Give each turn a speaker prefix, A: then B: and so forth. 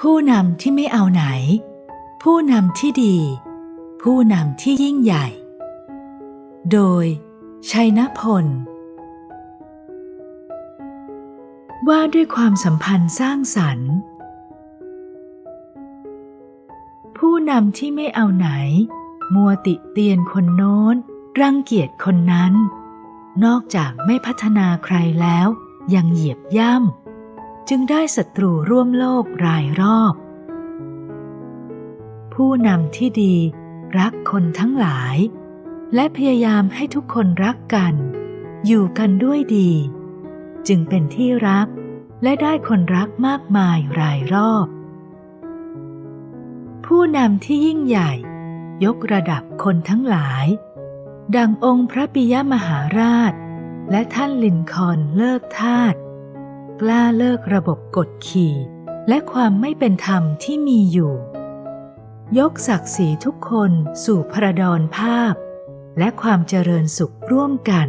A: ผู้นำที่ไม่เอาไหน ผู้นำที่ดี ผู้นำที่ยิ่งใหญ่ โดย ชัยนพล ว่าด้วยความสัมพันธ์สร้างสรรค์ ผู้นำที่ไม่เอาไหน มัวติเตียนคนโน้น รังเกียจคนนั้น นอกจากไม่พัฒนาใครแล้ว ยังเหยียบย่ำ จึงได้ศัตรูร่วมโลกรายรอบ ผู้นำที่ดีรักคนทั้งหลาย และพยายามให้ทุกคนรักกัน อยู่กันด้วยดี จึงเป็นที่รักและได้คนรักมากมายรายรอบ ผู้นำที่ยิ่งใหญ่ ยกระดับคนทั้งหลาย ดังองค์พระปิยมหาราช และท่านลินคอนเลิกทาส กล้าเลิกระบบกดขี่ และความไม่เป็นธรรมที่มีอยู่ ยกศักดิ์ศรีทุกคนสู่พระดอนภาพ และความเจริญสุขร่วมกัน